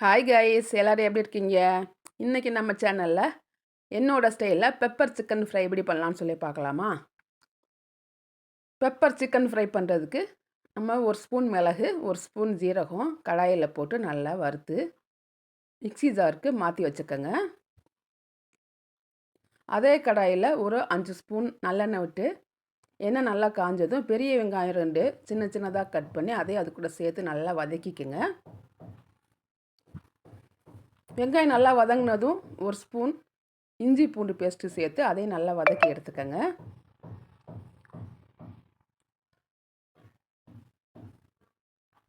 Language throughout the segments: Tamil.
ஹாய் கைஸ் எல்லோரும் எப்படி இருக்கீங்க? இன்றைக்கி நம்ம சேனலில் என்னோடய ஸ்டைலில் பெப்பர் சிக்கன் ஃப்ரை எப்படி பண்ணலாம்னு சொல்லி பார்க்கலாமா? பெப்பர் சிக்கன் ஃப்ரை பண்ணுறதுக்கு நம்ம ஒரு ஸ்பூன் மிளகு ஒரு ஸ்பூன் ஜீரகம் கடாயில் போட்டு நல்லா வறுத்து மிக்சி ஜாருக்கு மாற்றி வச்சுக்கோங்க. அதே கடாயில் ஒரு அஞ்சு ஸ்பூன் நல்லெண்ணெய் விட்டு எண்ணெய் நல்லா காஞ்சதும் பெரிய வெங்காயம் ரெண்டு சின்ன சின்னதாக கட் பண்ணி அதே அது கூட சேர்த்து நல்லா வதக்கிக்கோங்க. வெங்காயம் நல்லா வதங்கினதும் ஒரு ஸ்பூன் இஞ்சி பூண்டு பேஸ்ட்டு சேர்த்து அதையும் நல்லா வதக்கி எடுத்துக்கோங்க.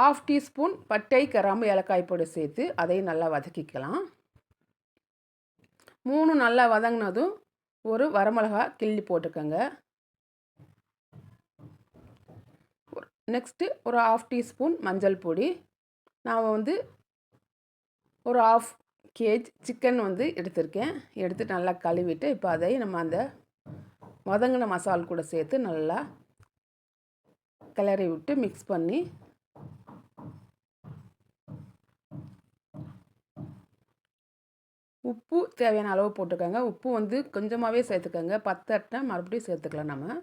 ஆஃப் டீஸ்பூன் பட்டை கராம்பு ஏலக்காய் பொடி சேர்த்து அதையும் நல்லா வதக்கிக்கலாம். மூணு நல்லா வதங்கினதும் ஒரு வரமிளகா கிள்ளி போட்டுக்கோங்க. நெக்ஸ்ட்டு ஒரு ஆஃப் டீஸ்பூன் மஞ்சள் பொடி. நான் வந்து ஒரு ஆஃப் கேஜ் சிக்கன் வந்து எடுத்திருக்கேன். எடுத்து நல்லா கழுவிட்டு இப்போ அதை நம்ம அந்த வதங்கின மசால் கூட சேர்த்து நல்லா கிளறி விட்டு மிக்ஸ் பண்ணி உப்பு தேவையான அளவு போட்டுக்கோங்க. உப்பு வந்து கொஞ்சமாகவே சேர்த்துக்கோங்க. பத்தட்டை மறுபடியும் சேர்த்துக்கலாம் நம்ம.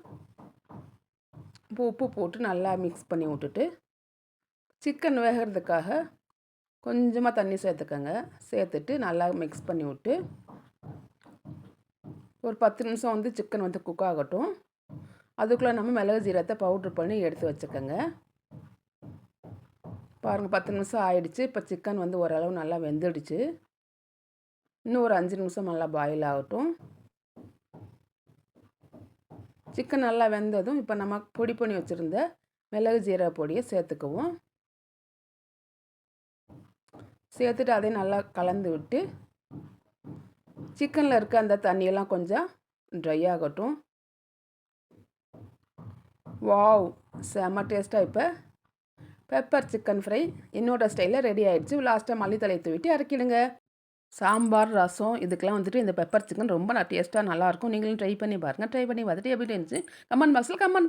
இப்போ உப்பு போட்டு நல்லா மிக்ஸ் பண்ணி விட்டுட்டு சிக்கன் வேகிறதுக்காக கொஞ்சமாக தண்ணி சேர்த்துக்கோங்க. சேர்த்துட்டு நல்லா மிக்ஸ் பண்ணி விட்டு ஒரு பத்து நிமிஷம் வந்து சிக்கன் வந்து குக் ஆகட்டும். அதுக்குள்ளே நம்ம மிளகு ஜீரத்தை பவுட்ரு பண்ணி எடுத்து வச்சுக்கோங்க. பாருங்கள் பத்து நிமிஷம் ஆயிடுச்சு. இப்போ சிக்கன் வந்து ஓரளவு நல்லா வெந்துடுச்சு. இன்னும் ஒரு அஞ்சு நிமிஷம் நல்லா பாயில் ஆகட்டும். சிக்கன் நல்லா வெந்ததும் இப்போ நம்ம பொடி பண்ணி வச்சுருந்த மிளகு ஜீரக பொடியை சேர்த்துக்குவோம். சேர்த்துட்டு அதையும் நல்லா கலந்து விட்டு சிக்கனில் இருக்க அந்த தண்ணியெல்லாம் கொஞ்சம் ட்ரை ஆகட்டும். வாவ் செம்ம டேஸ்ட்டாக இப்போ. பெப்பர் சிக்கன் ஃப்ரை என்னோடய ஸ்டைலில் ரெடி ஆகிடுச்சு லாஸ்ட்டாக மல்லித்தலை தூவிட்டு இறக்கிடுங்க. சாம்பார் ரசம் இதுக்கெல்லாம் வந்துட்டு இந்த பெப்பர் சிக்கன் ரொம்ப நான் டேஸ்ட்டாக நல்லாயிருக்கும் நீங்களும் ட்ரை பண்ணி பாருங்கள் ட்ரை பண்ணி பார்த்துட்டு எப்படி இருந்துச்சு? கமெண்ட் பாக்ஸில் கமெண்ட்